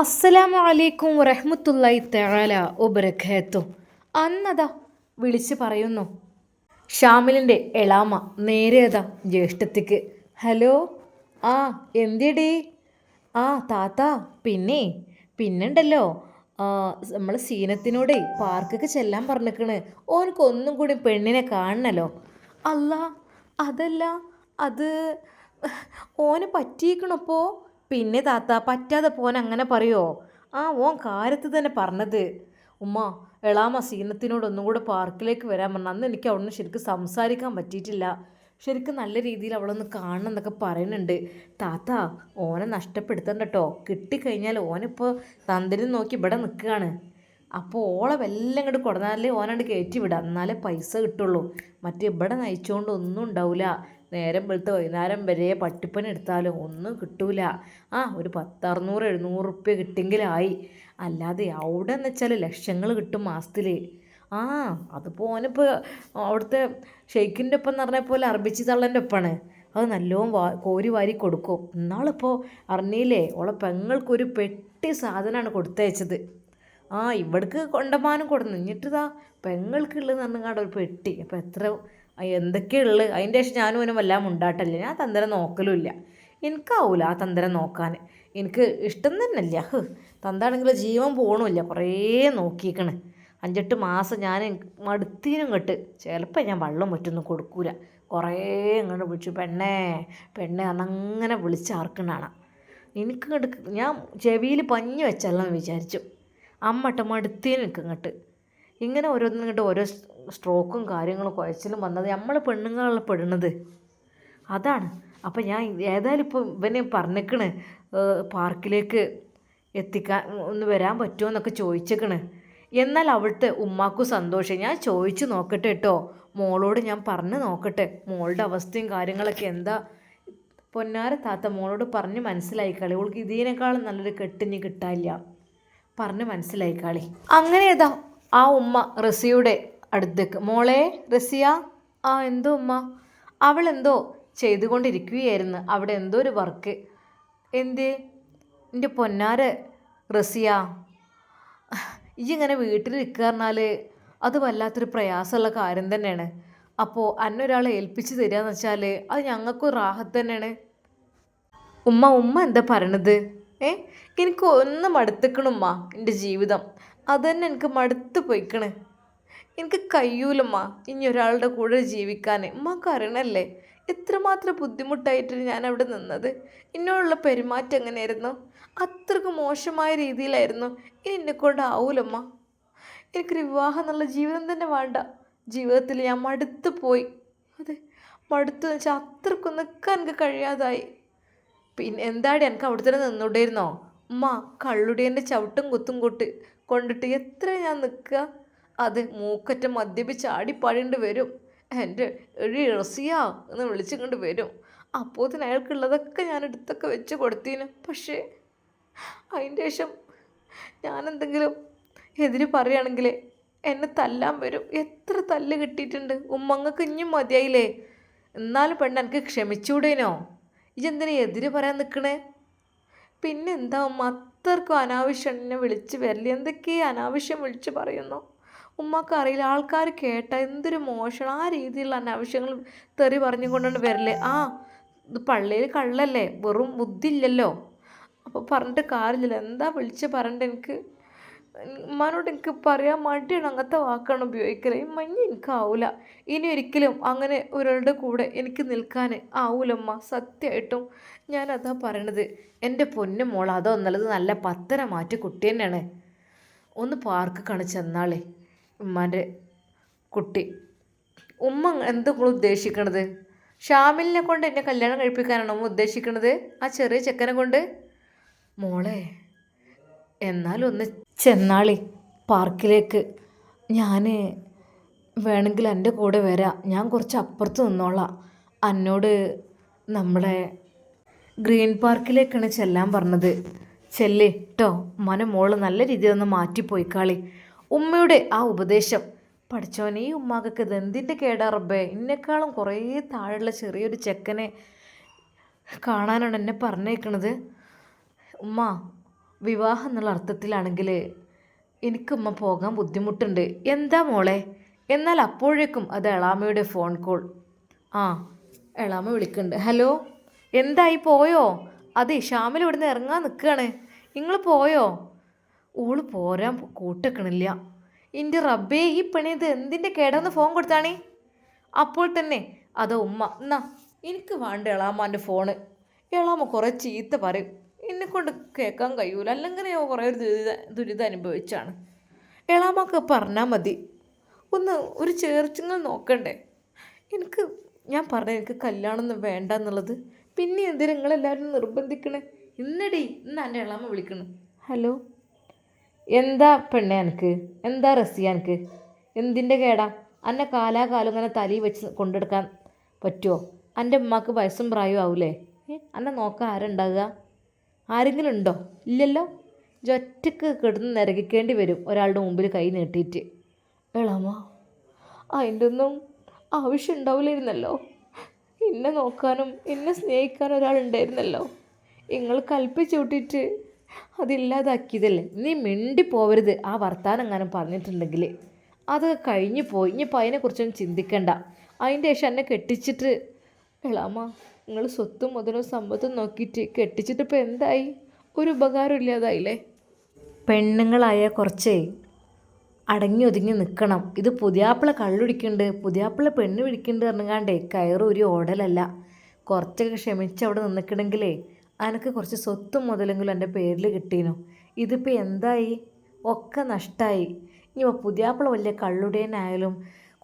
അസ്സലാമു അലൈക്കും വറഹ്മത്തുള്ളാഹി തആല ഒബരഖേത്തു അന്നതാ വിളിച്ച് പറയുന്നു. ഷാമിലിന്റെ എളാമ നേരെ അതാ ജ്യേഷ്ഠത്തിക്ക്. ഹലോ? ആ എന്തിടി ആ താത്ത പിന്നെ പിന്നുണ്ടല്ലോ. നമ്മൾ സീനത്തിനോടേ പാർക്കൊക്കെ ചെല്ലാൻ പറഞ്ഞിക്കണ്. ഓനക്ക് ഒന്നും കൂടി പെണ്ണിനെ കാണണല്ലോ. അല്ല അതല്ല അത് ഓന് പറ്റിയിക്കണപ്പോ പിന്നെ താത്ത പറ്റാതെ പോൻ അങ്ങനെ പറയോ? ആ ഓൻ കാര്യത്ത് തന്നെ പറഞ്ഞത്. ഉമ്മ എളാമ സീനത്തിനോട് ഒന്നും കൂടെ പാർക്കിലേക്ക് വരാൻ പറഞ്ഞു അന്ന് എനിക്ക് അവിടുന്ന് ശരിക്കും സംസാരിക്കാൻ പറ്റിയിട്ടില്ല. ശരിക്കും നല്ല രീതിയിൽ അവളൊന്ന് കാണണം എന്നൊക്കെ പറയുന്നുണ്ട്. താത്ത ഓനെ നഷ്ടപ്പെടുത്തണ്ട കേട്ടോ കിട്ടിക്കഴിഞ്ഞാൽ ഓനിപ്പോൾ തന്തിരി നോക്കി ഇവിടെ നിൽക്കുകയാണ്. അപ്പോൾ ഓളെ എല്ലാം ഇങ്ങോട്ട് കൊടുന്നാലേ ഓനാണ്ട് കയറ്റി വിടാം എന്നാലേ പൈസ കിട്ടുള്ളൂ. മറ്റേ ഇവിടെ നയിച്ചുകൊണ്ട് ഒന്നും ഉണ്ടാവില്ല നേരം വെളുത്ത് വൈകുന്നേരം വരെ പട്ടിപ്പണി എടുത്താലും ഒന്നും കിട്ടൂല. ആ ഒരു പത്തറുന്നൂറ് എഴുന്നൂറ് റുപ്യ കിട്ടിയെങ്കിലായി. അല്ലാതെ അവിടെ എന്ന് വെച്ചാൽ ലക്ഷങ്ങൾ കിട്ടും മാസത്തിൽ ആ അതിപ്പോൾ ഓനിപ്പോൾ അവിടുത്തെ ഷെയ്ഖിന്റെ ഒപ്പം എന്ന് പറഞ്ഞ പോലെ അർബിച്ച് തള്ളന്റെ ഒപ്പമാണ് അത് നല്ലോണം വാ കോരി വാരി കൊടുക്കും. ഇന്നാളിപ്പോൾ അറിഞ്ഞില്ലേ? ഓളെ പെങ്ങൾക്കൊരു പെട്ടി സാധനമാണ് കൊടുത്തയച്ചത്. ആ ഇവിടേക്ക് കൊണ്ടമാനം കൊടുന്നു. എന്നിട്ടിതാ പെങ്ങൾക്കുള്ളത് പറഞ്ഞാണ്ട് ഒരു പെട്ടി. അപ്പോൾ എത്ര എന്തൊക്കെയുള്ളത് അതിന്റെ ശേഷം ഞാനും അവനും വല്ലാതെ മുണ്ടാട്ടല്ല? ഞാൻ തന്തരം നോക്കലുമില്ല എനിക്കാവൂല ആ തന്തരം നോക്കാൻ. എനിക്ക് ഇഷ്ടം തന്നെയല്ല? ഹ്. തന്താണെങ്കിൽ ജീവൻ പോകണമില്ല കുറേ നോക്കിയേക്കണ്. അഞ്ചെട്ട് മാസം ഞാൻ മടുത്തീനും കെട്ട് ചിലപ്പോൾ ഞാൻ വെള്ളം മറ്റൊന്നും കൊടുക്കൂല. കുറേ ഇങ്ങോട്ട് വിളിച്ചു. പെണ്ണേ പെണ്ണെ അന്നങ്ങനെ വിളിച്ചാർക്കണാണ് എനിക്ക് ഞാൻ ചെവിയിൽ പഞ്ഞു വെച്ചല്ലെന്ന് വിചാരിച്ചു. അമ്മട്ട മടുത്തേനും നിൽക്കും ഇങ്ങോട്ട്. ഇങ്ങനെ ഓരോന്നും ഇങ്ങോട്ട് ഓരോ സ്ട്രോക്കും കാര്യങ്ങളും കുഴച്ചിലും വന്നത് നമ്മൾ പെണ്ണുങ്ങളാണ് പെടുന്നത്. അതാണ്. അപ്പം ഞാൻ ഏതായാലും ഇപ്പോൾ ഇവനെ പറഞ്ഞേക്കണ് പാർക്കിലേക്ക് എത്തിക്കാൻ ഒന്ന് വരാൻ പറ്റുമോ എന്നൊക്കെ ചോദിച്ചേക്കണ്. എന്നാൽ അവിടുത്തെ ഉമ്മാക്കും സന്തോഷം. ഞാൻ ചോദിച്ചു നോക്കട്ടെ കേട്ടോ മോളോട് ഞാൻ പറഞ്ഞു നോക്കട്ടെ. മോളുടെ അവസ്ഥയും കാര്യങ്ങളൊക്കെ എന്താ? പൊന്നാര താത്ത മോളോട് പറഞ്ഞ് മനസ്സിലായി കളി. ഇതിനേക്കാളും നല്ലൊരു കെട്ടിഞ്ഞ് കിട്ടാനില്ല. പറഞ്ഞ് കളി അങ്ങനെ ഏതാ ആ ഉമ്മ റസിയുടെ അടുത്തേക്ക്. മോളെ റസിയ ആ എന്തോ ഉമ്മ? അവൾ എന്തോ ചെയ്തുകൊണ്ടിരിക്കുകയായിരുന്നു. അവിടെ എന്തോ ഒരു വർക്ക്. എന്തേ? എന്റെ പൊന്നാര് റസിയ. ഈ ഇങ്ങനെ വീട്ടിൽ നിൽക്കുക പറഞ്ഞാൽ അത് വല്ലാത്തൊരു പ്രയാസമുള്ള കാര്യം തന്നെയാണ്. അപ്പോൾ അന്നൊരാളെ ഏൽപ്പിച്ച് തരിക എന്ന് വെച്ചാൽ അത് ഞങ്ങൾക്കും റാഹത്ത് തന്നെയാണ്. ഉമ്മ ഉമ്മ എന്താ പറയണത്? ഏ? എനിക്ക് ഒന്ന് മടുത്തിക്കണമ്മ എന്റെ ജീവിതം. അതന്നെ എനിക്ക് മടുത്ത് പോയിക്കണ്. എനിക്ക് കഴിയൂലമ്മ ഇനി ഒരാളുടെ കൂടെ ജീവിക്കാൻ ഉമ്മക്ക് അറിയണല്ലേ? എത്രമാത്രം ബുദ്ധിമുട്ടായിട്ട് ഞാൻ അവിടെ നിന്നത്. എന്നോടുള്ള പെരുമാറ്റം എങ്ങനെയായിരുന്നു? അത്രയ്ക്ക് മോശമായ രീതിയിലായിരുന്നു. ഇനി എന്നെ കൊണ്ട് ആവൂലമ്മ എനിക്കൊരു വിവാഹം എന്നുള്ള ജീവിതം തന്നെ വേണ്ട. ജീവിതത്തിൽ ഞാൻ മടുത്തു പോയി. അതെ മടുത്തു വെച്ചാൽ അത്രക്കും നിൽക്കാൻ എനിക്ക് കഴിയാതായി. പിന്നെ എന്താടി എനിക്ക് അവിടെ തന്നെ നിന്നുകൊണ്ടിരുന്നോ ഉമ്മ കള്ളുടിയന്റെ ചവിട്ടും കുത്തും കൊട്ട് കൊണ്ടിട്ട് എത്ര ഞാൻ നിൽക്കുക അത് മൂക്കറ്റം മദ്യപിച്ച് ആടിപ്പാടിണ്ട് വരും. എന്റെ എഴി റസിയാ എന്ന് വിളിച്ചുകൊണ്ട് വരും. അപ്പോത്തിന് അയാൾക്കുള്ളതൊക്കെ ഞാൻ എടുത്തൊക്കെ വെച്ച് കൊടുത്തീന്. പക്ഷേ അതിന്റെ ശേഷം ഞാൻ എന്തെങ്കിലും എതിര് പറയുകയാണെങ്കിൽ എന്നെ തല്ലാൻ വരും. എത്ര തല്ല് കിട്ടിയിട്ടുണ്ട്. ഉമ്മങ്ങൾക്ക് ഇഞ്ഞും മതിയായില്ലേ? എന്നാലും പെണ്ണ് എനിക്ക് ക്ഷമിച്ചൂടേനോ? ഇജെന്തിനാ എതിര് പറയാൻ നിൽക്കണേ പിന്നെ എന്താ ഉമ്മ അത്രക്കും അനാവശ്യം എന്നെ വിളിച്ച് വരില്ല എന്തൊക്കെയാ അനാവശ്യം വിളിച്ച് പറയുന്നു? ഉമ്മക്ക് അറിയില്ല. ആൾക്കാർ കേട്ട എന്തൊരു മോശം. ആ രീതിയിലുള്ള അനാവശ്യങ്ങൾ തെറി പറഞ്ഞുകൊണ്ടാണ് വരില്ലേ ആ ഇത് പള്ളിയിൽ കള്ളല്ലേ? വെറും ബുദ്ധിയില്ലല്ലോ? അപ്പോൾ പറഞ്ഞിട്ട് കാര്യമില്ല എന്താ വിളിച്ച് പറയണ്ട എനിക്ക്? ഉമ്മാനോട് എനിക്ക് പറയാൻ മടിയാണ് അങ്ങനത്തെ വാക്കാണ് ഉപയോഗിക്കൽ. മഞ്ഞ് എനിക്കാവൂല ഇനി ഒരിക്കലും അങ്ങനെ ഒരാളുടെ കൂടെ എനിക്ക് നിൽക്കാൻ ആവൂലമ്മ സത്യമായിട്ടും ഞാനതാ പറയണത്. എന്റെ പൊന്നു മോൾ അതോ എന്നുള്ളത് നല്ല പത്തര മാറ്റി കുട്ടി തന്നെയാണ്. ഒന്ന് പാർക്ക് കാണിച്ച് ചെന്നാളേ ഉമ്മാന്റെ കുട്ടി. ഉമ്മ എന്തൊക്കെ ഉദ്ദേശിക്കണത്? ഷാമിലിനെ കൊണ്ട് എന്നെ കല്യാണം കഴിപ്പിക്കാനാണോ ഉമ്മ ഉദ്ദേശിക്കണത്? ആ ചെറിയ ചെക്കനെ കൊണ്ട്? മോളെ എന്നാലൊന്ന് ചെന്നാളി പാർക്കിലേക്ക്. ഞാൻ വേണമെങ്കിൽ എന്റെ കൂടെ വരാം. ഞാൻ കുറച്ച് അപ്പുറത്ത് നിന്നോളാം. എന്നോട് നമ്മുടെ ഗ്രീൻ പാർക്കിലേക്കാണ് ചെല്ലാൻ പറഞ്ഞത്. ചെല്ലേ കേട്ടോ മന മോൾ നല്ല രീതിയിൽ ഒന്ന് മാറ്റിപ്പോയിക്കാളി. ഉമ്മയുടെ ആ ഉപദേശം. പഠിച്ചോനെ ഈ ഉമ്മാക്കൊക്കെ ഇത് എന്തിന്റെ കേടാറബേ എന്നെക്കാളും കുറേ താഴെയുള്ള ചെറിയൊരു ചെക്കനെ കാണാനാണ് എന്നെ പറഞ്ഞേക്കണത്. ഉമ്മ വിവാഹം എന്നുള്ള അർത്ഥത്തിലാണെങ്കിൽ എനിക്കുമ്മ പോകാൻ ബുദ്ധിമുട്ടുണ്ട്. എന്താ മോളെ? എന്നാൽ അപ്പോഴേക്കും അത് എളാമയുടെ ഫോൺ കോൾ ആ എളാമ വിളിക്കുന്നുണ്ട് ഹലോ? എന്തായി പോയോ? അതെ ഷാമിൽ ഇവിടുന്ന് ഇറങ്ങാൻ നിൽക്കുകയാണ് നിങ്ങൾ പോയോ? ഓൾ പോരാൻ കൂട്ടക്കണില്ല. എന്റെ റബ്ബേ ഈ പണി ഇത് എന്തിന്റെ കേടാന്ന് ഫോൺ കൊടുത്താണേ? അപ്പോൾ തന്നെ അതോ ഉമ്മ എന്നാ എനിക്ക് വേണ്ട എളാമാന്റെ ഫോണ് എളാമ കുറേ ചീത്ത പറയും. എന്നെ കൊണ്ട് കേൾക്കാൻ കഴിയൂല. അല്ലെങ്കിൽ ഞാൻ കുറേ ഒരു ദുരിത ദുരിതം അനുഭവിച്ചാണ്. എളാമൊക്കെ പറഞ്ഞാൽ മതി. ഒന്ന് ഒരു ചേർച്ചങ്ങൾ നോക്കണ്ടേ. എനിക്ക് ഞാൻ പറഞ്ഞ എനിക്ക് കല്യാണം ഒന്നും വേണ്ട എന്നുള്ളത്. പിന്നെ എന്തിനാ നിങ്ങളെല്ലാവരും നിർബന്ധിക്കണേ? ഇന്നടി ഇന്ന് എന്റെ എളാമ വിളിക്കണം. ഹലോ? എന്താ പെണ്ണെ എനിക്ക് എന്താ റസിയ എനിക്ക് എന്തിന്റെ കേടാ? അന്നെ കാലാകാലം ഇങ്ങനെ തലി വെച്ച് കൊണ്ടെടുക്കാൻ പറ്റുമോ എന്റെ ഉമ്മാക്ക് വയസ്സും പ്രായവും ആവൂലേ? അന്നെ നോക്കാൻ ആരുണ്ടാകുക ആരെങ്കിലും ഉണ്ടോ? ഇല്ലല്ലോ. ഒറ്റയ്ക്ക് കിടന്ന് നിരകിക്കേണ്ടി വരും ഒരാളുടെ മുമ്പിൽ കൈ നീട്ടിയിട്ട്. എളാമ അതിന്റെ ഒന്നും ആവശ്യം ഉണ്ടാവില്ലായിരുന്നല്ലോ. എന്നെ നോക്കാനും എന്നെ സ്നേഹിക്കാനും ഒരാളുണ്ടായിരുന്നല്ലോ നിങ്ങൾ കൽപ്പിച്ചു വിട്ടിട്ട് അതില്ലാതാക്കിയതല്ലേ നീ മിണ്ടി പോവരുത് ആ വർത്താനം എങ്ങാനും പറഞ്ഞിട്ടുണ്ടെങ്കിൽ അത് കഴിഞ്ഞു പോയി. ഇനിയിപ്പോൾ അതിനെക്കുറിച്ചൊന്നും ചിന്തിക്കണ്ട. അതിന്റെ ശേഷം എന്നെ കെട്ടിച്ചിട്ട് എളാമ്മ നിങ്ങൾ സ്വത്തും മുതലും സമ്പത്തും നോക്കിയിട്ട് കെട്ടിച്ചിട്ട് ഇപ്പോൾ എന്തായി? ഒരു ഉപകാരം ഇല്ലാതായില്ലേ? പെണ്ണുങ്ങളായ കുറച്ചേ അടങ്ങി ഒതുങ്ങി നിൽക്കണം ഇത് പുതിയാപ്പിള കള്ളുടിക്കുന്നുണ്ട്. പുതിയാപ്പിള പെണ്ണ് പിടിക്കുന്നുണ്ട് പറഞ്ഞാണ്ടേ കയറ് ഒരു ഓടലല്ല. കുറച്ചൊക്കെ ക്ഷമിച്ച് അവിടെ നിന്നിക്കണമെങ്കിലേ അനക്ക് കുറച്ച് സ്വത്തും മുതലെങ്കിലും എന്റെ പേരിൽ കിട്ടീനു. ഇതിപ്പോൾ എന്തായി? ഒക്കെ നഷ്ടമായി ഇനി പുതിയാപ്പിള വലിയ കള്ളുടേനായാലും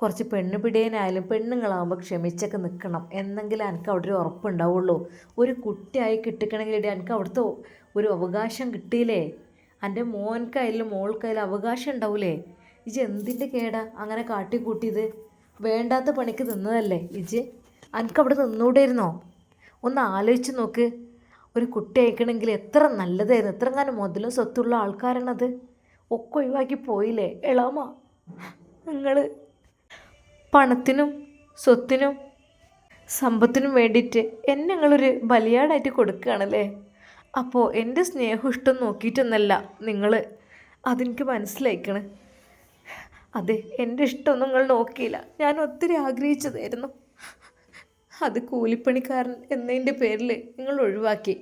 കുറച്ച് പെണ്ണ് പിടിയനായാലും പെണ്ണുങ്ങളാകുമ്പോൾ ക്ഷമിച്ചൊക്കെ നിൽക്കണം എന്നെങ്കിലും എനിക്ക് അവിടെ ഒരു ഉറപ്പുണ്ടാവുള്ളൂ. ഒരു കുട്ടിയായി കിട്ടിക്കണമെങ്കിൽ എനിക്ക് അവിടുത്തെ ഒരു അവകാശം കിട്ടിയില്ലേ? എന്റെ മോൻക്കായാലും മോൾക്കായാലും അവകാശം ഉണ്ടാവൂലേ? ഇജ് എന്തിന്റെ കേടാ അങ്ങനെ കാട്ടിക്കൂട്ടിയത്? വേണ്ടാത്ത പണിക്ക് നിന്നതല്ലേ ഇജ് എനിക്ക് അവിടെ നിന്നൂടായിരുന്നോ? ഒന്ന് ആലോചിച്ച് നോക്ക്. ഒരു കുട്ടി അയക്കണമെങ്കിൽ എത്ര നല്ലതായിരുന്നു. എത്ര കാലം മുതലും സ്വത്തുള്ള ആൾക്കാരാണത്. ഒക്കെ ഒഴിവാക്കി പോയില്ലേ? എളാമ നിങ്ങൾ പണത്തിനും സ്വത്തിനും സമ്പത്തിനും വേണ്ടിയിട്ട് എന്നെ നിങ്ങളൊരു ബലിയാടായിട്ട് കൊടുക്കുകയാണല്ലേ? അപ്പോൾ എന്റെ സ്നേഹം ഇഷ്ടം നോക്കിയിട്ടൊന്നല്ല നിങ്ങൾ അതെനിക്ക് മനസ്സിലായിക്കണ്. അതെ എന്റെ ഇഷ്ടമൊന്നും നിങ്ങൾ നോക്കിയില്ല. ഞാൻ ഒത്തിരി ആഗ്രഹിച്ചതായിരുന്നു. അത് കൂലിപ്പണിക്കാരൻ എന്നതിന്റെ പേരിൽ നിങ്ങൾ ഒഴിവാക്കി.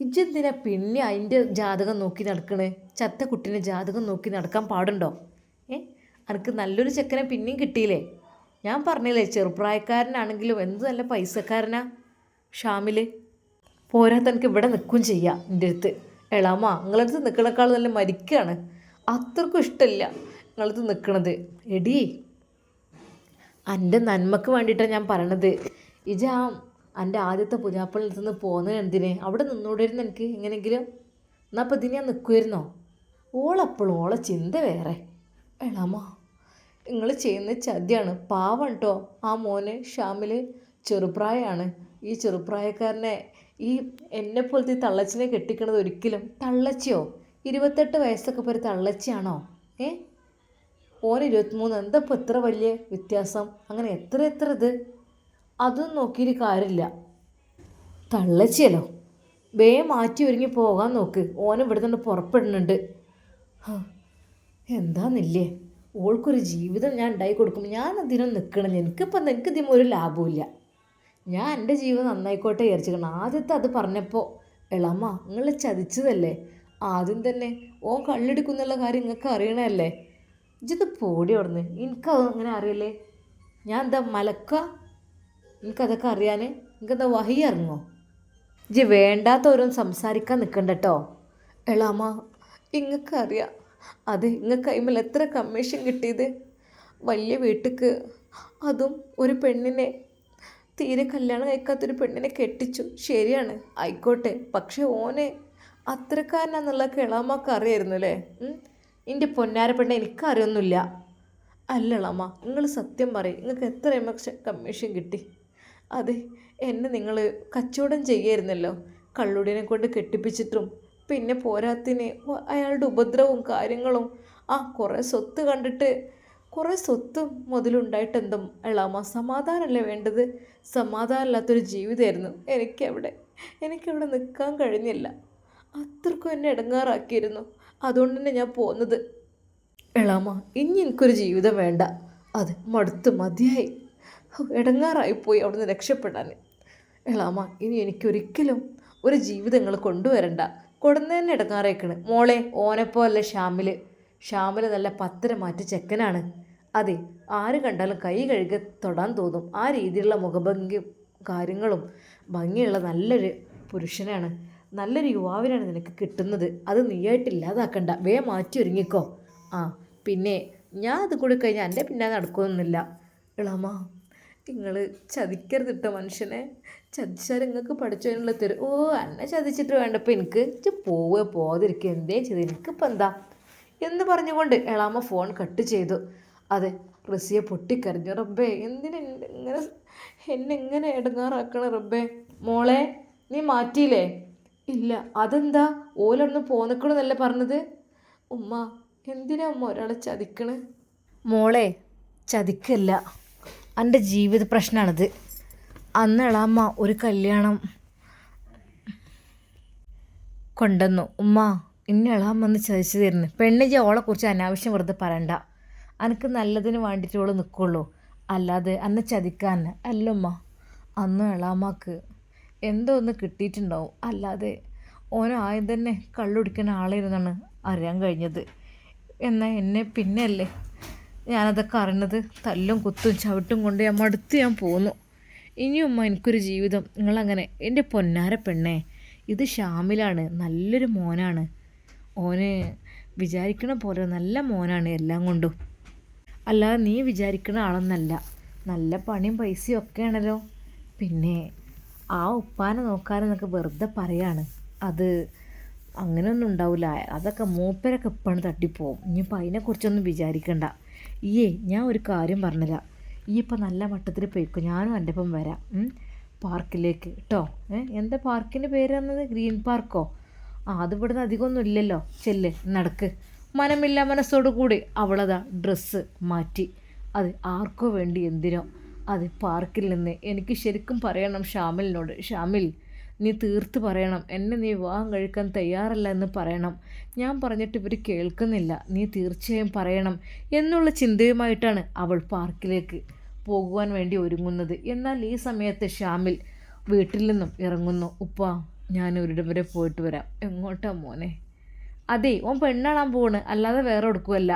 ഇജ്ജെന്തിനാ പിന്നെ അതിന്റെ ജാതകം നോക്കി നടക്കണേ? ചത്ത കുട്ടീനെ ജാതകം നോക്കി നടക്കാൻ പാടുണ്ടോ? ഏ? അനക്ക് നല്ലൊരു ചെക്കനെ പിന്നെയും കിട്ടിയില്ലേ? ഞാൻ പറഞ്ഞില്ലേ ചെറുപ്രായക്കാരനാണെങ്കിലും എന്ത് നല്ല പൈസക്കാരനാ ഷാമിൽ പോരാ തനിക്ക് ഇവിടെ നിൽക്കും ചെയ്യാം എന്റെ അടുത്ത്. എളാമ നിങ്ങളടുത്ത് നിൽക്കണേക്കാൾ നല്ല മരിക്കുകയാണ് അത്രക്കും ഇഷ്ടമില്ല നിങ്ങളടുത്ത് നിൽക്കണത്. എടി എന്റെ നന്മക്ക് വേണ്ടിയിട്ടാണ് ഞാൻ പറയണത്. ഇജ എന്റെ ആദ്യത്തെ പുതിയാപ്പിളിൽ നിന്ന് പോകുന്നത് എന്തിന്? അവിടെ നിന്നോടിരുന്നു എനിക്ക് എങ്ങനെയെങ്കിലും. എന്നാൽ അപ്പം ഇതിന് ഞാൻ നിൽക്കുമായിരുന്നോ ഓളപ്പോഴും ഓളെ ചിന്ത വേറെ. എളാമ നിങ്ങൾ ചെയ്യുന്ന ചതിയാണ്. പാവം കേട്ടോ ആ മോനെ ഷാമിൽ ചെറുപ്രായമാണ് ഈ ചെറുപ്രായക്കാരനെ ഈ എന്നെ പോലത്തെ തള്ളച്ചിനെ കെട്ടിക്കണത് ഒരിക്കലും തള്ളച്ചിയോ? ഇരുപത്തെട്ട് വയസ്സൊക്കെ ഒരു തള്ളച്ചിയാണോ? ഏ? ഓൻ ഇരുപത്തിമൂന്ന്. എന്താ ഇപ്പോൾ എത്ര വലിയ വ്യത്യാസം? അങ്ങനെ എത്ര എത്ര ഇത്? അതൊന്നും നോക്കിയിട്ട് കാര്യമില്ല. തള്ളച്ചിയല്ലോ. വേ മാറ്റി ഒരുങ്ങി പോകാൻ നോക്ക്. ഓൻ ഇവിടെ നിന്ന് പുറപ്പെടുന്നുണ്ട്. എന്താന്നില്ലേ? ഓൾക്കൊരു ജീവിതം ഞാൻ ഉണ്ടായി കൊടുക്കും ഞാൻ അതിനും നിൽക്കണം എനിക്കിപ്പം എനിക്ക് ഇതിന് ഒരു ലാഭമില്ല ഞാൻ എന്റെ ജീവിതം നന്നായിക്കോട്ടെ വിചാരിച്ചിരിക്കണം ആദ്യത്തെ അത് പറഞ്ഞപ്പോൾ എളമ്മ നിങ്ങൾ ചതിച്ചതല്ലേ? ആദ്യം തന്നെ ഓൻ കള്ളെടുക്കുന്നുള്ള കാര്യം നിങ്ങൾക്ക് അറിയണമല്ലേ ഇജിത് പോടി അവിടുന്ന്. എനിക്കത് അങ്ങനെ അറിയില്ലേ? ഞാൻ എന്താ മലക്ക? എനിക്കതൊക്കെ അറിയാൻ എനിക്കെന്താ വഹി ഇറങ്ങോ? ഇജി വേണ്ടാത്തവരും സംസാരിക്കാൻ നിൽക്കണ്ട കേട്ടോ എളാമ ഇങ്ങക്കറിയാം അത് നിങ്ങൾക്ക് കൈമൽ എത്ര കമ്മീഷൻ കിട്ടിയത്? വലിയ വീട്ടിക്ക്. അതും ഒരു പെണ്ണിനെ തീരെ കല്യാണം കഴിക്കാത്തൊരു പെണ്ണിനെ കെട്ടിച്ചു. ശരിയാണ് ആയിക്കോട്ടെ. പക്ഷേ ഓനെ അത്രക്കാരനാന്നുള്ള കിളാമ്മക്ക് അറിയായിരുന്നു അല്ലേ? എന്റെ പൊന്നാര പെണ്ണ എനിക്കറിയൊന്നുമില്ല. അല്ല ഇളാമ്മ നിങ്ങൾ സത്യം പറയും നിങ്ങൾക്ക് എത്ര എം കമ്മീഷൻ കിട്ടി? അതെ എന്നെ നിങ്ങൾ കച്ചവടം ചെയ്യായിരുന്നല്ലോ. കള്ളുടിനെ കൊണ്ട് കെട്ടിപ്പിച്ചിട്ടും പിന്നെ പോരാത്തിന് അയാളുടെ ഉപദ്രവവും കാര്യങ്ങളും ആ കുറേ സ്വത്ത് കണ്ടിട്ട് കുറേ സ്വത്തും മുതലുണ്ടായിട്ട് എന്തും എളാമ സമാധാനമല്ലേ വേണ്ടത്? സമാധാനമില്ലാത്തൊരു ജീവിതമായിരുന്നു എനിക്കവിടെ. എനിക്കവിടെ നിൽക്കാൻ കഴിഞ്ഞില്ല. അത്രക്കും എന്നെ ഇടങ്ങാറാക്കിയിരുന്നു അതുകൊണ്ട് തന്നെ ഞാൻ പോന്നത്. എളാമ ഇനി എനിക്കൊരു ജീവിതം വേണ്ട. അത് മടുത്ത് മതിയായി. ഇടങ്ങാറായിപ്പോയി അവിടുന്ന് രക്ഷപ്പെടാൻ. എളാമ ഇനി എനിക്കൊരിക്കലും ഒരു ജീവിതങ്ങൾ നിങ്ങൾ കൊണ്ടുവരണ്ട കൊടുന്നതന്നെ എടുക്കാറേക്കണ്. മോളെ ഓനെപ്പോലെ ഷാമിൽ ഷാമിൽ നല്ല പത്തര മാറ്റി ചെക്കനാണ്. അതെ ആര് കണ്ടാലും കൈ കഴുകി തൊടാൻ തോന്നും. ആ രീതിയിലുള്ള മുഖഭംഗി കാര്യങ്ങളും ഭംഗിയുള്ള നല്ലൊരു പുരുഷനാണ്. നല്ലൊരു യുവാവിനാണ് നിനക്ക് കിട്ടുന്നത്. അത് നീയായിട്ട് ഇല്ലാതാക്കണ്ട. വേ മാറ്റി ഒരുങ്ങിക്കോ. ആ പിന്നെ ഞാൻ അത് കൂടി കഴിഞ്ഞാൽ എന്റെ പിന്നെ നടക്കുമെന്നില്ല ഇളമ നിങ്ങൾ ചതിക്കരുതിട്ട മനുഷ്യനെ. ചതിച്ചാൽ നിങ്ങൾക്ക് പഠിച്ചതിനുള്ള തരും ഓ എന്നെ ചതിച്ചിട്ട് വേണ്ടപ്പോൾ എനിക്ക് പോവുക പോകാതിരിക്കുക എന്തേ ചെയ്ത്? എനിക്കിപ്പോൾ എന്താ? എന്ന് പറഞ്ഞുകൊണ്ട് എളാമ ഫോൺ കട്ട് ചെയ്തു. അതെ റസിയെ പൊട്ടിക്കരഞ്ഞു. റബ്ബേ എന്തിനെ ഇങ്ങനെ എന്നെ എങ്ങനെ ഇടങ്ങാറാക്കണം റബ്ബേ? മോളെ നീ മാറ്റിയില്ലേ? ഇല്ല. അതെന്താ? ഓലൊന്ന് പോന്നിക്കണമെന്നല്ലേ പറഞ്ഞത്? ഉമ്മ എന്തിനാ ഉമ്മ ഒരാളെ ചതിക്കണ്? മോളെ ചതിക്കല്ല. എന്റെ ജീവിത പ്രശ്നമാണിത് അന്ന് അമ്മ ഒരു കല്യാണം കൊണ്ടുവന്നു. ഉമ്മ ഇന്ന എളാമ്മ ഒന്ന് ചതിച്ചു തരുന്നു. പെണ്ണിജ ഓളെ കുറിച്ച് അനാവശ്യം വെറുതെ പറയണ്ട. അനക്ക് നല്ലതിന് വേണ്ടിയിട്ട് ഓൾ നിൽക്കുള്ളൂ അല്ലാതെ അന്ന് ചതിക്കാൻ അല്ല ഉമ്മ. അന്ന് എളാമ്മക്ക് എന്തോ ഒന്ന് കിട്ടിയിട്ടുണ്ടാവും. അല്ലാതെ ആദ്യം തന്നെ കള്ളുടിക്കുന്ന ആളായിരുന്നാണ് അറിയാൻ കഴിഞ്ഞത്. എന്നാൽ എന്നെ പിന്നെയല്ലേ? ഞാനതൊക്കെ അറിഞ്ഞത് തല്ലും കുത്തും ചവിട്ടും കൊണ്ട് ഞാൻ മടുത്ത് ഞാൻ പോന്നു. ഇനിയും ഉമ്മ എനിക്കൊരു ജീവിതം. നിങ്ങളങ്ങനെ എന്റെ പൊന്നാര പെണ്ണേ ഇത് ഷാമിലാണ് നല്ലൊരു മോനാണ്. ഓന് വിചാരിക്കണ പോലെ നല്ല മോനാണ് എല്ലാം കൊണ്ടും. അല്ലാതെ നീ വിചാരിക്കണ ആളൊന്നല്ല. നല്ല പണിയും പൈസയും ഒക്കെയാണല്ലോ. പിന്നെ ആ ഉപ്പാനെ നോക്കാനെന്നൊക്കെ വെറുതെ പറയാണ്. അത് അങ്ങനെയൊന്നും ഉണ്ടാവില്ല അതൊക്കെ മൂപ്പരൊക്കെ ഇപ്പാണ് തട്ടിപ്പോവും. ഇനിയിപ്പോൾ അതിനെക്കുറിച്ചൊന്നും വിചാരിക്കണ്ട. ഈയേ ഞാൻ ഒരു കാര്യം പറഞ്ഞുതരാം. ഈ ഇപ്പം നല്ല മട്ടത്തിൽ പോയിക്കോ. ഞാനും എന്റെ ഒപ്പം വരാം. പാർക്കിലേക്ക്. കേട്ടോ എന്താ പാർക്കിന്റെ പേര് ഗ്രീൻ പാർക്കോ? ആ അത് ഇവിടുന്ന് അധികമൊന്നും ഇല്ലല്ലോ. ചെല്ല് നടക്ക്. മനമില്ല മനസ്സോടു കൂടി അവളതാ ഡ്രസ്സ് മാറ്റി. അത് ആർക്കോ വേണ്ടി എന്തിനോ. അത് പാർക്കിൽ നിന്ന് എനിക്ക് ശരിക്കും പറയണം ഷാമിലിനോട് ഷാമിൽ നീ തീർത്ത് പറയണം. എന്നെ നീ വിവാഹം കഴിക്കാൻ തയ്യാറല്ല എന്ന് പറയണം. ഞാൻ പറഞ്ഞിട്ട് ഇവർ കേൾക്കുന്നില്ല. നീ തീർച്ചയായും പറയണം എന്നുള്ള ചിന്തയുമായിട്ടാണ് അവൾ പാർക്കിലേക്ക് പോകുവാൻ വേണ്ടി ഒരുങ്ങുന്നത്. എന്നാൽ ഈ സമയത്ത് ഷാമിൽ വീട്ടിൽ നിന്നും ഇറങ്ങുന്നു. ഉപ്പ ഞാൻ ഒരിടം വരെ പോയിട്ട് വരാം. എങ്ങോട്ടാ മോനെ? അതെ ഓൻ പെണ്ണാണാൻ പോവാണ്. അല്ലാതെ വേറെ എടുക്കുമല്ല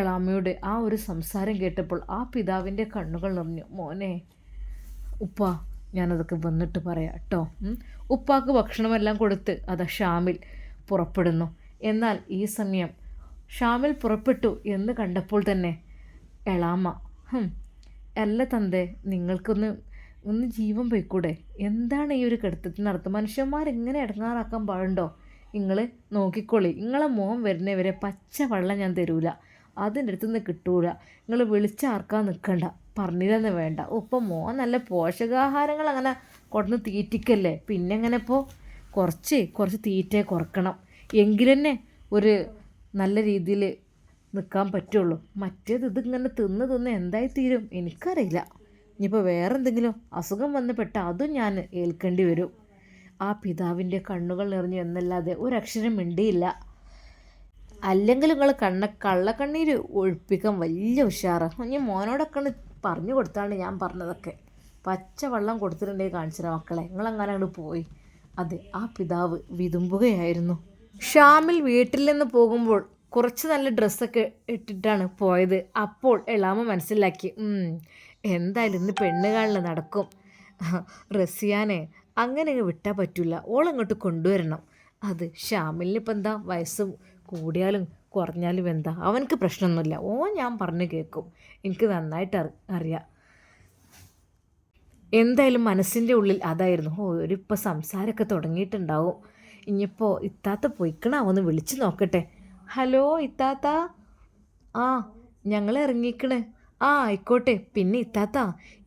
എളാമ്മയുടെ ആ ഒരു സംസാരം കേട്ടപ്പോൾ ആ പിതാവിന്റെ കണ്ണുകൾ നിറഞ്ഞു. മോനെ ഉപ്പ ഞാനതൊക്കെ വന്നിട്ട് പറയാം കേട്ടോ ഉപ്പാക്ക് ഭക്ഷണമെല്ലാം കൊടുത്ത് അതാ ഷാമിൽ പുറപ്പെടുന്നു. എന്നാൽ ഈ സമയം ഷാമിൽ പുറപ്പെട്ടു എന്ന് കണ്ടപ്പോൾ തന്നെ എളാമ്മ അല്ല തന്തേ നിങ്ങൾക്കൊന്ന് ഒന്ന് ജീവൻ പോയിക്കൂടെ? എന്താണ് ഈ ഒരു കെടുത്തത്തിന് അർത്ഥം മനുഷ്യന്മാരെങ്ങനെ ഇടങ്ങാറാക്കാൻ പാടുണ്ടോ? നിങ്ങൾ നോക്കിക്കോളി. നിങ്ങളെ മോൻ വരുന്നവരെ പച്ച വെള്ളം ഞാൻ തരൂല. അതിന്റെ അടുത്ത് നിന്ന് കിട്ടൂല നിങ്ങൾ വിളിച്ചാർക്കാൻ നിൽക്കണ്ട പറഞ്ഞില്ലെന്ന് വേണ്ട. ഒപ്പം മോൻ നല്ല പോഷകാഹാരങ്ങൾ അങ്ങനെ കൊടുന്ന് തീറ്റിക്കല്ലേ? പിന്നെ അങ്ങനെ ഇപ്പോൾ കുറച്ച് കുറച്ച് തീറ്റയെ കുറക്കണം. എങ്കിലെന്നെ ഒരു നല്ല രീതിയിൽ നിൽക്കാൻ പറ്റുള്ളൂ. മറ്റേത് ഇതിങ്ങനെ തിന്ന് തിന്ന് എന്തായി തീരും എനിക്കറിയില്ല. ഇനിയിപ്പോൾ വേറെ എന്തെങ്കിലും അസുഖം വന്ന് പെട്ട അതും ഞാൻ ഏൽക്കേണ്ടി വരും. ആ പിതാവിന്റെ കണ്ണുകൾ നിറഞ്ഞു എന്നല്ലാതെ ഒരക്ഷരം മിണ്ടിയില്ല. അല്ലെങ്കിൽ നിങ്ങൾ കണ്ണ കള്ളക്കണ്ണീര് ഒഴിപ്പിക്കാൻ വലിയ ഉഷാറ്. ഞാൻ മോനോടൊക്കെ പറഞ്ഞു കൊടുത്താണ് ഞാൻ പറഞ്ഞതൊക്കെ. പച്ച വെള്ളം കൊടുത്തിട്ടുണ്ടെങ്കിൽ കാണിച്ചിര മക്കളെ. നിങ്ങളങ്ങനെ അങ്ങോട്ട് പോയി? അതെ ആ പിതാവ് വിതുമ്പുകയായിരുന്നു. ഷാമിൽ വീട്ടിൽ നിന്ന് പോകുമ്പോൾ കുറച്ച് നല്ല ഡ്രസ്സൊക്കെ ഇട്ടിട്ടാണ് പോയത്. അപ്പോൾ എളാമ മനസ്സിലാക്കി "ഉം, എന്തായാലും ഇന്ന് പെണ്ണ് കാണൽ നടക്കും. റസിയാനെ അങ്ങനെ അങ്ങ് വിട്ടാൽ പറ്റില്ല ഓളങ്ങോട്ട് കൊണ്ടുവരണം. അത് ഷാമിലിന് ഇപ്പം എന്താ? വയസ്സ് കൂടിയാലും കുറഞ്ഞാലും എന്താ? അവനക്ക് പ്രശ്നമൊന്നുമില്ല. ഓ ഞാൻ പറഞ്ഞു കേൾക്കും എനിക്ക് നന്നായിട്ട് അറി അറിയാം. എന്തായാലും മനസ്സിന്റെ ഉള്ളിൽ അതായിരുന്നു. ഓ ഒരിപ്പോൾ സംസാരമൊക്കെ തുടങ്ങിയിട്ടുണ്ടാവും. ഇനിയിപ്പോൾ ഇത്താത്ത പൊയ്ക്കണാവൊന്ന് വിളിച്ചു നോക്കട്ടെ. ഹലോ ഇത്താത്ത. ആ ഞങ്ങൾ ഇറങ്ങിക്കണ്. ആ ആയിക്കോട്ടെ. പിന്നെ ഇത്താത്ത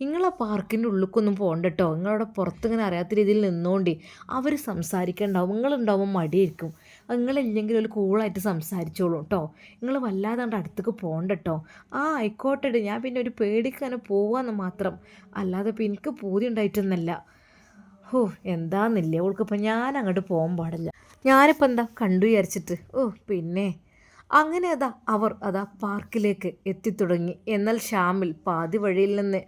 നിങ്ങളെ പാർക്കിന്റെ ഉള്ളിലേക്കൊന്നും പോകണ്ട കേട്ടോ നിങ്ങളവിടെ പുറത്തിങ്ങനെ അറിയാത്ത രീതിയിൽ നിന്നുകൊണ്ട് അവർ സംസാരിക്കണ്ടാവും. നിങ്ങളുണ്ടാവും മടിയായിരിക്കും. നിങ്ങളില്ലെങ്കിൽ ഒരു കൂളായിട്ട് സംസാരിച്ചോളൂ കേട്ടോ നിങ്ങൾ വല്ലാതെ അടുത്തേക്ക് പോകണ്ട കേട്ടോ ആ ആയിക്കോട്ടെ ഞാൻ പിന്നെ ഒരു പേടിക്കാനെ പോവാന്ന് മാത്രം. അല്ലാതെ ഇപ്പം എനിക്ക് പൂതി ഉണ്ടായിട്ടൊന്നല്ല ഹോ എന്താന്നില്ലേ? അവൾക്കിപ്പോൾ ഞാൻ അങ്ങോട്ട് പോകാൻ പാടില്ല. ഞാനിപ്പോൾ എന്താ കണ്ടു വിചാരിച്ചിട്ട്. ഓ പിന്നെ. അങ്ങനെ അതാ അവർ അതാ പാർക്കിലേക്ക് എത്തിത്തുടങ്ങി. എന്നാൽ ഷാമിൽ പാതി വഴിയിൽ നിന്ന്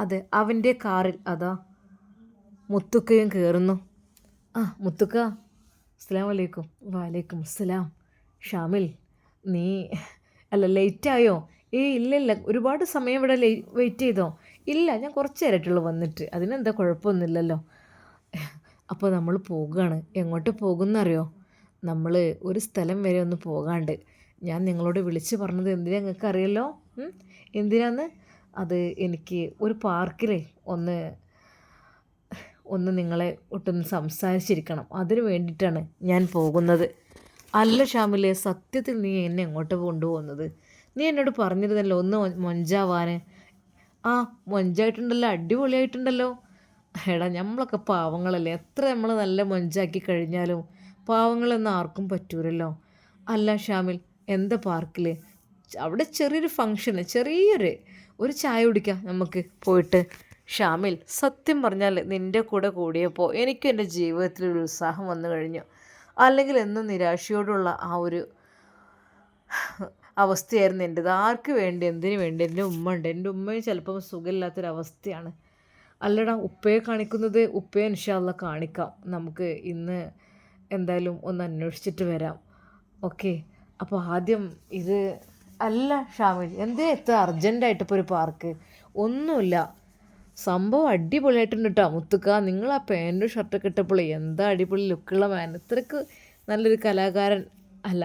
അത് അവന്റെ കാറിൽ അതാ മുത്തുക്കയും കയറുന്നു ആ മുത്തുക്ക അസ്സാം വലൈക്കും വാലേക്കും അസ്സലാം. ഷാമിൽ നീ അല്ല ലേറ്റായോ? ഏയ് ഇല്ല ഇല്ല. ഒരുപാട് സമയം ഇവിടെ വെയിറ്റ് ചെയ്തോ? ഇല്ല ഞാൻ കുറച്ച് നേരമായിട്ടുള്ളൂ വന്നിട്ട്. അതിനെന്താ കുഴപ്പമൊന്നുമില്ലല്ലോ. അപ്പോൾ നമ്മൾ പോകുകയാണ്. എങ്ങോട്ട് പോകുന്നറിയോ? നമ്മൾ ഒരു സ്ഥലം വരെ ഒന്ന് പോകാണ്ട്. ഞാൻ നിങ്ങളോട് വിളിച്ച് പറഞ്ഞത് എന്തിനാ നിങ്ങൾക്ക് അറിയല്ലോ? എന്തിനാന്ന്? അത് എനിക്ക് ഒരു പാർക്കിലെ ഒന്ന് ഒന്ന് നിങ്ങളെ ഒട്ടൊന്ന് സംസാരിച്ചിരിക്കണം. അതിന് വേണ്ടിയിട്ടാണ് ഞാൻ പോകുന്നത്. അല്ല ഷാമിലെ സത്യത്തിൽ നീ എന്നെ എങ്ങോട്ട് കൊണ്ടുപോകുന്നത്? നീ എന്നോട് പറഞ്ഞിരുന്നല്ലോ ഒന്ന് മൊഞ്ചാവാൻ. ആ മൊഞ്ചായിട്ടുണ്ടല്ലോ അടിപൊളിയായിട്ടുണ്ടല്ലോ. എടാ നമ്മളൊക്കെ പാവങ്ങളല്ലേ? എത്ര നമ്മൾ നല്ല മൊഞ്ചാക്കി കഴിഞ്ഞാലും പാവങ്ങളൊന്നും ആർക്കും പറ്റൂലല്ലോ. അല്ല ഷാമിൽ എന്താ പാർക്കിൽ അവിടെ ചെറിയൊരു ഫങ്ഷന് ചെറിയൊരു ഒരു ചായ കുടിക്കാം നമുക്ക് പോയിട്ട്. ഷാമിൽ സത്യം പറഞ്ഞാൽ നിന്റെ കൂടെ കൂടിയപ്പോൾ എനിക്കും എന്റെ ജീവിതത്തിൽ ഒരു ഉത്സാഹം വന്നു കഴിഞ്ഞു. അല്ലെങ്കിൽ എന്നും നിരാശയോടുള്ള ആ ഒരു അവസ്ഥയായിരുന്നു എന്റെത് ആർക്ക് വേണ്ടി എന്തിനു വേണ്ടി? എന്റെ ഉമ്മ ഉണ്ട്. എന്റെ ഉമ്മയും ചിലപ്പം സുഖമില്ലാത്തൊരവസ്ഥയാണ്. അല്ലടാ ഉപ്പയെ കാണിക്കുന്നത് ഉപ്പയെ ഇൻഷാല്ല കാണിക്കാം. നമുക്ക് ഇന്ന് എന്തായാലും ഒന്ന് അന്വേഷിച്ചിട്ട് വരാം. ഓക്കെ? അപ്പോൾ ആദ്യം ഇത് അല്ല ഷാമിൽ എന്തേ എത്ര അർജന്റായിട്ട് ഇപ്പോൾ ഒരു പാർക്ക് ഒന്നുമില്ല. സംഭവം അടിപൊളിയായിട്ടുണ്ട് കേട്ടോ മുത്തുക്ക. നിങ്ങൾ ആ പാന്റും ഷർട്ടൊക്കെ ഇട്ടപ്പോൾ എന്താ അടിപൊളി ലുക്കുള്ള മാൻ ഇത്രക്ക് നല്ലൊരു കലാകാരൻ അല്ല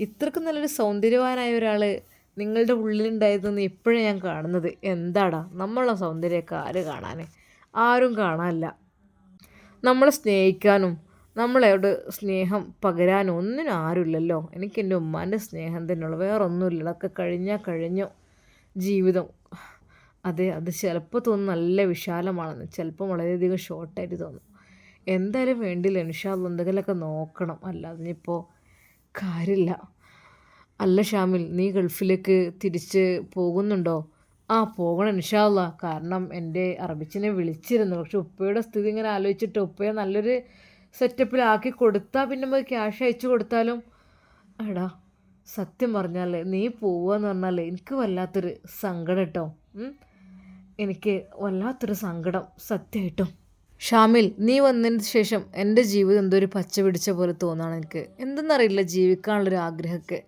ഇത്രക്ക് നല്ലൊരു സൗന്ദര്യവാനായ ഒരാൾ നിങ്ങളുടെ ഉള്ളിലുണ്ടായതെന്ന് എപ്പോഴും ഞാൻ കാണുന്നത്? എന്താടാ? നമ്മളെ സൗന്ദര്യമൊക്കെ ആര് കാണാൻ ആരും കാണാനില്ല. നമ്മളെ സ്നേഹിക്കാനും നമ്മളോട് സ്നേഹം പകരാനും ഒന്നിനും ആരുമില്ലല്ലോ. എനിക്ക് എന്റെ ഉമ്മാന്റെ സ്നേഹം തന്നെയുള്ളൂ. വേറെ ഒന്നുമില്ല അതൊക്കെ കഴിഞ്ഞാൽ കഴിഞ്ഞു ജീവിതം. അതെ അത് ചിലപ്പോൾ തോന്നും നല്ല വിശാലമാണെന്ന്. ചിലപ്പോൾ വളരെയധികം ഷോർട്ടായിട്ട് തോന്നും. എന്തായാലും വേണ്ടില്ല ഇൻഷാല്ല എന്തെങ്കിലുമൊക്കെ നോക്കണം. അല്ലാതെ ഇപ്പോൾ കാര്യമില്ല. അല്ല ഷാമിൽ നീ ഗൾഫിലേക്ക് തിരിച്ച് പോകുന്നുണ്ടോ? ആ പോകണം ഇൻഷാല്ല കാരണം എന്റെ അറബിച്ചിനെ വിളിച്ചിരുന്നു. പക്ഷെ ഉപ്പയുടെ സ്ഥിതി ഇങ്ങനെ ആലോചിച്ചിട്ട് ഉപ്പയെ നല്ലൊരു സെറ്റപ്പിലാക്കി കൊടുത്താൽ പിന്നെ നമുക്ക് ക്യാഷ് അയച്ചു കൊടുത്താലും? എടാ സത്യം പറഞ്ഞാൽ നീ പോവുകയെന്ന് പറഞ്ഞാൽ എനിക്ക് വല്ലാത്തൊരു സങ്കടം കേട്ടോ എനിക്ക് വല്ലാത്തൊരു സങ്കടം സത്യമായിട്ടും ഷാമിൽ നീ വന്നതിന് ശേഷം എന്റെ ജീവിതം എന്തോ ഒരു പച്ച പിടിച്ച പോലെ തോന്നാണ് എനിക്ക്. എന്തെന്നറിയില്ല ജീവിക്കാനുള്ളൊരു ആഗ്രഹമൊക്കെ.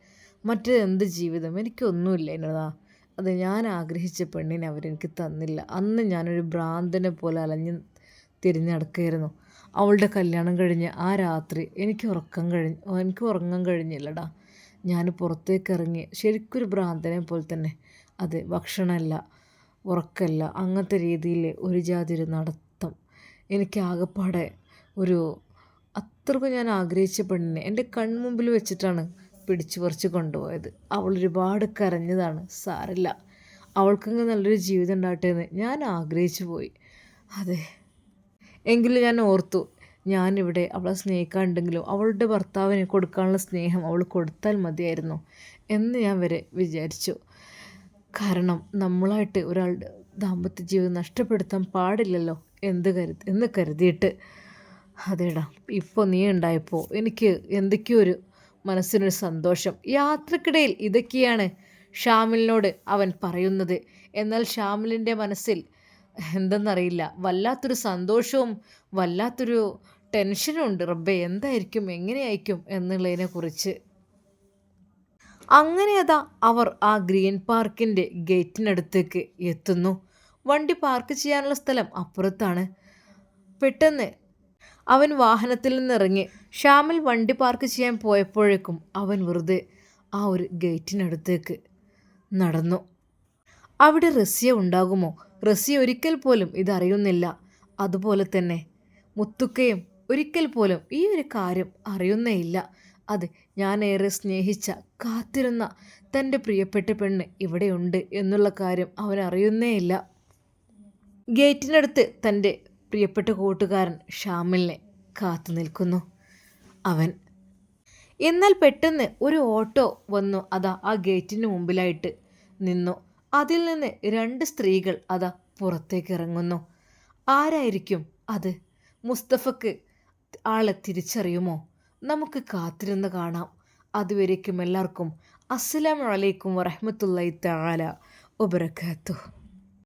മറ്റേ എന്ത് ജീവിതം? എനിക്കൊന്നുമില്ല എന്നതാ അത് ഞാൻ ആഗ്രഹിച്ച പെണ്ണിനെ അവരെനിക്ക് തന്നില്ല. അന്ന് ഞാനൊരു ഭ്രാന്തനെ പോലെ അലഞ്ഞ് തിരിഞ്ഞടക്കുകയായിരുന്നു അവളുടെ കല്യാണം കഴിഞ്ഞ് ആ രാത്രി എനിക്ക് ഉറക്കം കഴിഞ്ഞ് എനിക്ക് ഉറങ്ങാൻ കഴിഞ്ഞില്ലടാ ഞാൻ പുറത്തേക്ക് ഇറങ്ങി ശരിക്കൊരു ഭ്രാന്തനെ പോലെ തന്നെ. അത് ഭക്ഷണമല്ല ഉറക്കമല്ല അങ്ങനത്തെ രീതിയിൽ ഒരു ജാതി ഒരു നടത്തം. എനിക്ക് ആകെപ്പാടെ ഒരു അത്രക്കും ഞാൻ ആഗ്രഹിച്ച പെണ്ണിനെ എന്റെ കൺമുമ്പിൽ വെച്ചിട്ടാണ് പിടിച്ചു പറിച്ച് കൊണ്ടുപോയത്. അവൾ ഒരുപാട് കരഞ്ഞതാണ്. സാരില്ല അവൾക്കങ്ങ് നല്ലൊരു ജീവിതം ഉണ്ടാകട്ടെ എന്ന് ഞാൻ ആഗ്രഹിച്ചു പോയി. അതെ എങ്കിലും ഞാൻ ഓർത്തു ഞാനിവിടെ അവളെ സ്നേഹിക്കാണ്ടെങ്കിലും അവളുടെ ഭർത്താവിന് കൊടുക്കാനുള്ള സ്നേഹം അവൾ കൊടുത്താൽ മതിയായിരുന്നു എന്ന് ഞാൻ വരെ വിചാരിച്ചു. കാരണം നമ്മളായിട്ട് ഒരാളുടെ ദാമ്പത്യ ജീവിതം നഷ്ടപ്പെടുത്താൻ പാടില്ലല്ലോ എന്ത് കരുതി എന്ന് കരുതിയിട്ട്. അതേടാ ഇപ്പോൾ നീ ഉണ്ടായപ്പോൾ എനിക്ക് എന്തൊക്കെയോ ഒരു മനസ്സിനൊരു സന്തോഷം. യാത്രക്കിടയിൽ ഇതൊക്കെയാണ് ഷാമിലിനോട് അവൻ പറയുന്നത്. എന്നാൽ ഷാമിലിന്റെ മനസ്സിൽ എന്തെന്നറിയില്ല. വല്ലാത്തൊരു സന്തോഷവും വല്ലാത്തൊരു ടെൻഷനും ഉണ്ട് റബ്ബെ എന്തായിരിക്കും? എങ്ങനെയായിരിക്കും എന്നുള്ളതിനെക്കുറിച്ച് അങ്ങനെ അതാ അവർ ആ ഗ്രീൻ പാർക്കിന്റെ ഗേറ്റിനടുത്തേക്ക് എത്തുന്നു. വണ്ടി പാർക്ക് ചെയ്യാനുള്ള സ്ഥലം അപ്പുറത്താണ്. പെട്ടെന്ന് അവൻ വാഹനത്തിൽ നിന്നിറങ്ങി. ഷ്യാമിൽ വണ്ടി പാർക്ക് ചെയ്യാൻ പോയപ്പോഴേക്കും അവൻ വെറുതെ ആ ഒരു ഗേറ്റിനടുത്തേക്ക് നടന്നു. അവിടെ റസിയ ഉണ്ടാകുമോ? റസിയ ഒരിക്കൽ പോലും ഇതറിയുന്നില്ല. അതുപോലെ തന്നെ മുത്തുക്കയും ഒരിക്കൽ പോലും ഈ ഒരു കാര്യം അറിയുന്നേയില്ല. അത് ഞാൻ ഏറെ സ്നേഹിച്ച കാത്തിരുന്ന തന്റെ പ്രിയപ്പെട്ട പെണ്ണ് ഇവിടെയുണ്ട് എന്നുള്ള കാര്യം അവൻ അറിയുന്നേയില്ല. ഗേറ്റിനടുത്ത് തന്റെ പ്രിയപ്പെട്ട കൂട്ടുകാരൻ ഷാമിലിനെ കാത്തു നിൽക്കുന്നു. അവൻ എന്നാൽ പെട്ടെന്ന് ഒരു ഓട്ടോ വന്നു. അതാ ആ ഗേറ്റിന് മുമ്പിലായിട്ട് നിന്നു. അതിൽ നിന്ന് രണ്ട് സ്ത്രീകൾ അതാ പുറത്തേക്ക് ഇറങ്ങുന്നു. ആരായിരിക്കും അത്? മുസ്തഫക്ക് ആളെ തിരിച്ചറിയുമോ? നമുക്ക് കാത്തിരുന്ന് കാണാം. അതുവരേക്കും എല്ലാവർക്കും അസ്സലാമലൈക്കും അലൈക്കും വറഹ്മത്തുള്ളാഹി തആല വബറകാതുഹു.